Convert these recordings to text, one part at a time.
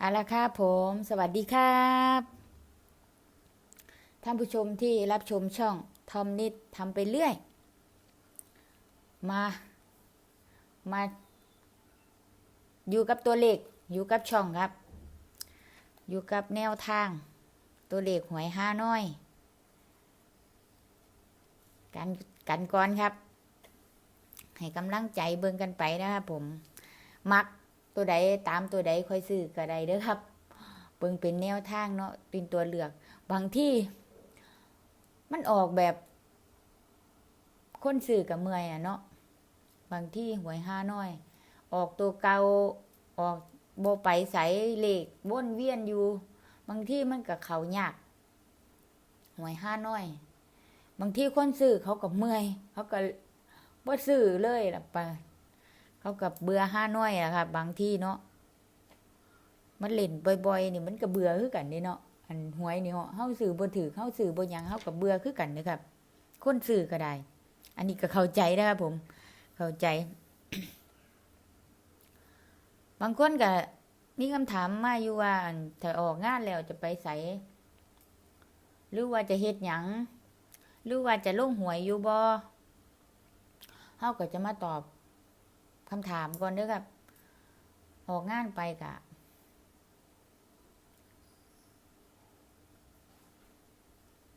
เอาละครับผม สวัสดีครับ ท่านผู้ชมที่รับชมช่องทอมนิดทำไปเรื่อย มา มา อยู่กับตัวเลข อยู่กับช่องครับ อยู่กับแนวทาง ตัวเลขหวยห้าน้อย กันกันก่อนครับ ให้กำลังใจเบิ่งกันไปนะครับผม มัก ตัวใดตามตัวใดค่อยซื้อก็ได้เด้อครับ เบิ่งเป็นแนวทางเนาะเป็นตัวเลือก บางที่มันออกแบบคนซื้อกับเมื่อยอะเนาะบางที่หวยห้าน้อย ออกตัวเก่าออกโบไปใสเหลขวนเวียนอยู่ บางที่มันกับเขายากหวยห้าน้อย บางที่คนซื้อเขากับเมื่อย เขาก็บ่ซื้อเลยล่ะไป เขากับเบื่อห้าน้อยอะครับบางที่เนาะมันเล่นบ่อยๆนี่มันก็เบื่อคือกันนี่เนาะอันหวยนี่เนาะเฮาซื้อบ่ถือเฮาซื้อบ่หยังเฮากับเบื่อคือกันนะครับคนซื้อก็ได้ อันนี้ก็เข้าใจนะครับผม เข้าใจ บางคนก็มีคำถามมาอยู่ว่าถ้าออกงานแล้วจะไปใสหรือว่าจะเฮ็ดหยังหรือว่าจะลงหวยอยู่บ่เฮาก็จะมาตอบ คำถามก่อนเด้อครับ ออกงานไปกะ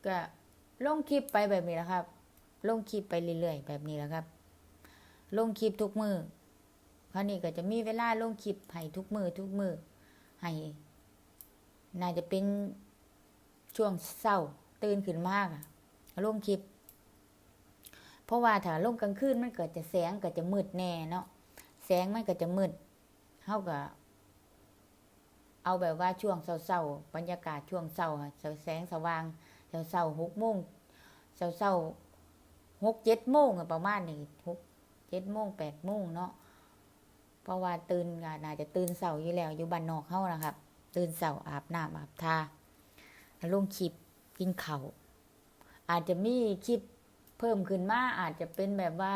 ก็ลงคลิปไปแบบนี้แหละครับ ลงคลิปไปเรื่อยๆแบบนี้แหละครับ ลงคลิปทุกมือคราวนี้ก็จะมีเวลาลงคลิปให้ทุกมือทุกมือให้น่าจะเป็นช่วงเศร้าตื่นขึ้นมากอะลงคลิป เพราะว่าถ้าลงกลางคืนมันเกิดจะแสงเก็จะมืดแน่เนาะ งมันก็จะมืดเท่ากับเอาแบบว่าช่วงเศร้าๆบรรยากาศช่วงเศร้าแสงสว่างเศร้าๆหกโมงเศร้าๆหกเจ็ดโมงอะประมาณนี้หกเจ็ดโมงแปดโมงเนาะเพราะว่าตื่นก็น่าจะตื่นเศร้าอยู่แล้ว อยู่บ้านนอกเฮานะครับ ตื่นเศร้าอาบน้ำอาบทาลงคลิปกินเขาวอาจจะมีคลิปเพิ่มขึ้นมาอาจจะเป็นแบบว่า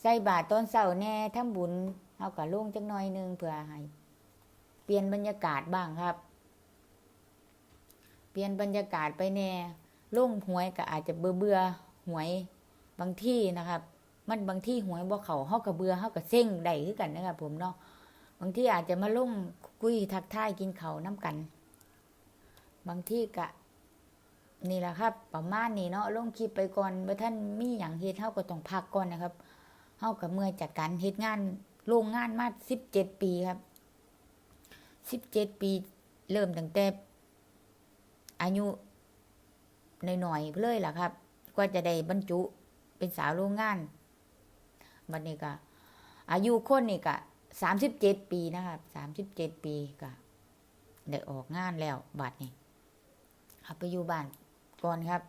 ใส่บาตรตอนเช้าแน่ทำบุญเฮาก็ลงจักหน่อยหนึงเพื่อให้เปลี่ยนบรรยากาศบ้างครับ เปลี่ยนบรรยากาศไปแน่ลงหวยก็อาจจะเบื่อเบื่อหวยบางที่นะครับ มันบางที่หวยบ่เขาเฮาก็เบื่อเฮาก็เซ็งได้คือกันนะครับผมเนาะบางที่อาจจะมาลงคุยทักทายกินเขาน้ำกัน บางที่ก็นี่แหละครับ ประมาณนี้เนาะลงคลิปไปก่อนบ่ท่านมีหยังเฮ็ดเฮาก็ต้องพักก่อนนะครับ เฮากับเมื่อจากการเฮ็ดงานโรงงานมาสิบเจ็ดปีครับสิบเจ็ดปี เริ่มตั้งแต่อายุหน่อยๆเลยล่ะครับกว่าจะได้บรรจุเป็นสาวโรงงานบัดนี้ก็อายุคนนี่ก็สามสิบเจ็ดปีนะครับสามสิบเจ็ดปีก็ได้ออกงานแล้วบัดนี้เอาไปอยู่บ้านก่อนครับ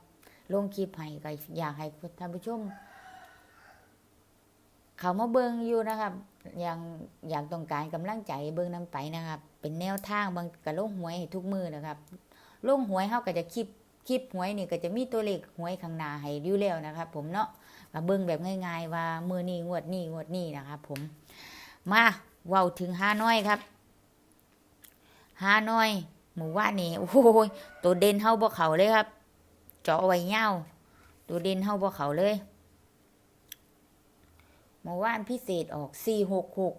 ลงคลิปให้ก็อยากให้ท่านผู้ชม เขามาเบิงอยู่นะครับยังอยากต้องการกำลังใจเบิงน้ำไปนะครับ เป็นแนวทางบางกะลงหวยให้ทุกมือนะครับลงหวยเขาก็จะคลิปคลิปหวยนี่ก็จะมีตัวเลขหวยข้างหน้าให้อยู่แล้วนะครับ ผมเนาะก็เบิงแบบง่าย ๆ ว่ามือนี้งวดนี้งวดนี้นะครับผมมาเว้าถึงห้าน้อยครับห้าน้อยหมู่ว่านี่โอ้โหตัวเด่นเฮาบ่เขาเลยครับเจาะไว้เงาตัวเด่นเฮาบ่เขาเลย มื่อวานพิเศษออกสี่หกหก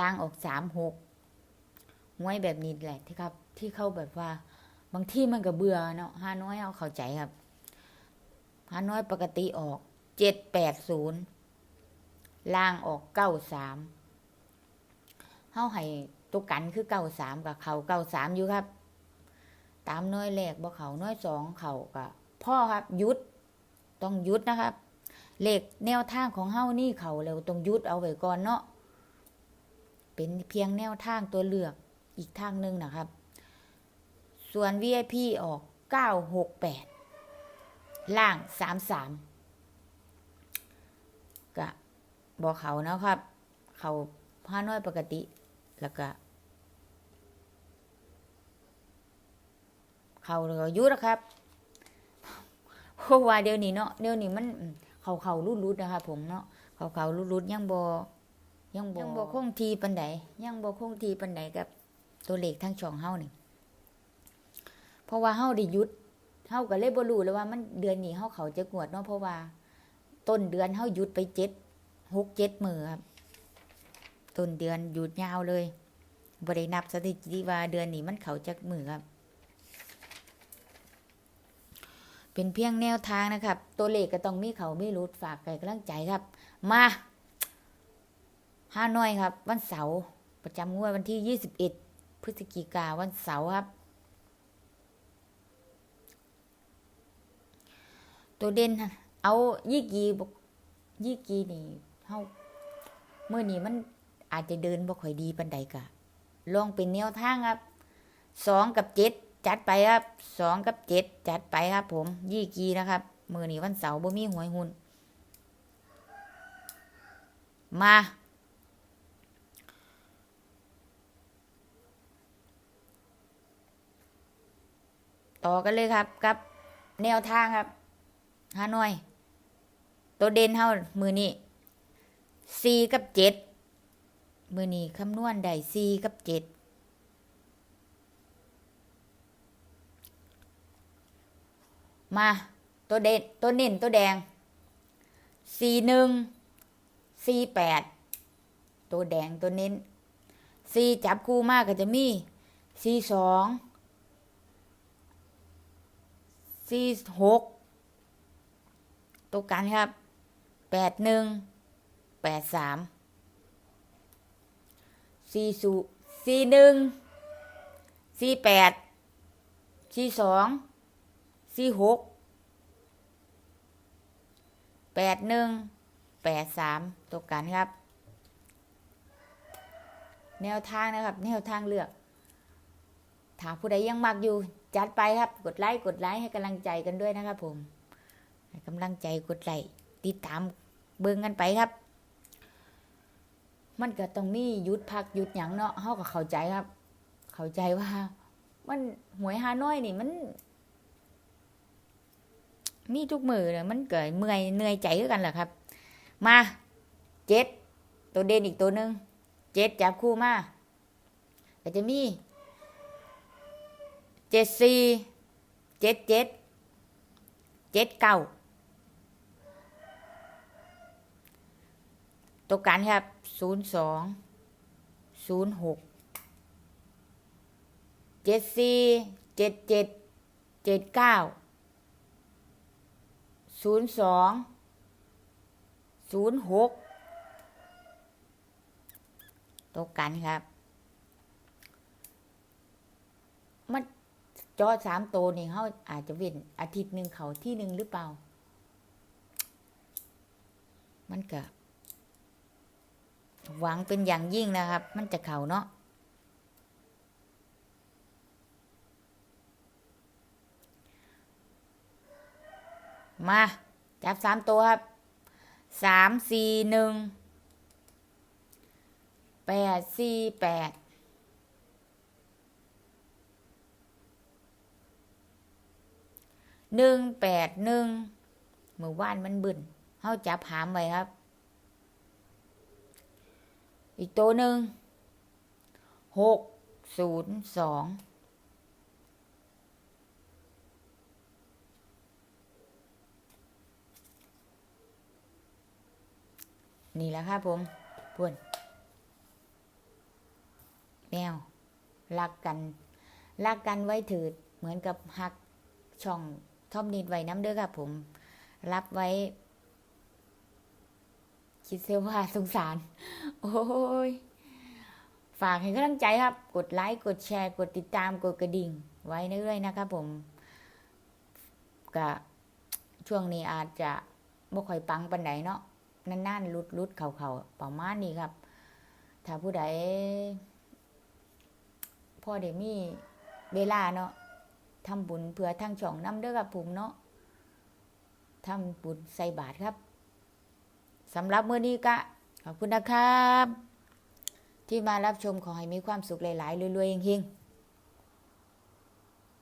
ล่างออกสามหกหวยแบบนี้แหละที่ครับ ที่เข้าแบบว่า บางที่มันก็เบื่อเนาะห้าน้อยเอาเข้าใจครับห้าน้อยปกติออกเจ็ดแปดศูนย์ล่างออกเก้าสามเฮาให้ตุกันคือเก้าสามกับเขาเก้าสามอยู่ครับ ตามน้อยแรกบ่เขาน้อยสองเขากับพ่อครับหยุด ต้องหยุดนะครับ เลขแนวทางของเฮ้านี่เขาแล้วต้องยุดเอาไว้ก่อนเนาะเป็นเพียงแนวทางตัวเลือกอีกทางหนึ่งนะครับ ส่วน VIP ออก 968 ล่าง 33กะบอกเขานะครับ เขาผ้าน้อยปกติ แล้วก็เขาเลยก็หยุดนะครับเพราะว่าเดี๋ยวนี้เนาะเดี๋ยวนี้มัน เขาเขารุดรุดๆนะครับผมเนาะเขาเขารุดรุดๆยังบอยังบ่ยังบ่คงทีปานใดยังบ่คงทีปานใดกับตัวเลขทั้งช่องเฮานี่เพราะว่าเฮาได้หยุดเฮาก็เลยบ่รู้เลยว่ามันเดือนนี้เฮาเขาจะกวดเนาะเพราะว่า ต้นเดือนเฮาหยุดไปเจ็ดหกเจ็ดมื้อครับต้นเดือนหยุดยาวเลยบ่ได้นับสถิติว่าเดือนนี้มันเขาจักมื้อครับ เป็นเพียงแนวทางนะครับ ตัวเลขก็ต้องมีเขามีรุดฝากไก่กำลังใจครับ มาห้าน้อยครับ วันเสาร์ประจำงวดวันที่21พฤศจิกาวันเสาร์ครับ ตัวเด่นเอายี่กีบอกยี่กีนี่เฮาเมื่อนี้มันอาจจะเดินบ่ค่อยดีปันใดกะลองเป็นแนวทางครับสองกับเจ็ด จัดไปครับสองกับเจ็ดจัดไปครับผม ยี่กีนะครับ มือหนีวันเสาร์บ่มีหวยหุนมาต่อกันเลยครับกับแนวทางครับฮานอย ตัวเด่นเฮามือนี้สี่กับเจ็ดมือนี้คำนวณได้สี่กับเจ็ด มาตัวเด่นตัวเน้นตัวแดงสี่หนึ่งสี่แปดตัวแดงตัวเน้นสี่จับคู่มากก็จะมีสี่สองสี่หกตัวกันครับแปดหนึ่งแปดสามสี่สูสี่หนึ่งสี่แปดสี่สอง สี่หกแปดหนึ่งแปดสามตัวกันครับ แนวทางนะครับ แนวทางเลือก ถ้าผู้ใดยังมักอยู่ จัดไปครับ กดไลค์กดไลค์ให้กำลังใจกันด้วยนะครับผมให้กำลังใจกดไลค์ติดตามเบิ่งกันไปครับ มันก็ต้องมีหยุดพักหยุดหยังเนาะเฮาก็เข้าใจครับ เข้าใจว่า มันหวยฮานอยนี่มัน มีทุกมือเนี่ยมันเกิดเมื่อยเหนื่อยใจคือกันแหละครับ มาเจ็ดตัวเด่นอีกตัวหนึ่งเจ็ดจับคู่มาก็จะมีเจ็ดสี่เจ็ดเจ็ดเจ็ดเก้าตัวกันครับศูนย์สองศูนย์หกเจ็ดสี่เจ็ดเจ็ดเจ็ดเก้า ศูนย์สองศูนย์หกตัวกันครับ มันจอสามตัวนี่เขาอาจจะเว้นอาทิตย์หนึ่งเขาที่หนึ่งหรือเปล่า มันก็หวังเป็นอย่างยิ่งนะครับ มันจะเข่าเนาะ มา จับสามตัวครับสามสี่หนึ่งแปดสี่แปดหนึ่งแปดหนึ่งเมื่อวานมันบึนเขาจับหามไว้ครับ อีกตัวหนึ่งหกศูนย์สอง นี่แหละครับผมพวนแมวรักกันรักกันไว้ถือเหมือนกับหักช่องทอมนิดไว้น้ำเด้อครับผม รับไว้ คิดเสียว่าสงสาร โอ้ย ฝากให้กำลังใจครับ กดไลค์ กดแชร์ กดติดตาม กดกระดิ่ง ไว้เรื่อยๆนะครับผมก็ช่วงนี้อาจจะบ่ค่อยปังปันไหนเนาะ นานๆลุดลุดๆเข่าๆประมาณนี้ครับ ถ้าผู้ใดพ่อเดมีเวลาเนาะทำบุญเพื่อทั้งช่องน้ำเด้อครับผมเนาะทำบุญใส่บาตรครับสำหรับมื้อนี้ก็ขอบคุณนะครับ ที่มารับชมขอให้มีความสุขหลายๆรวยๆเฮงๆ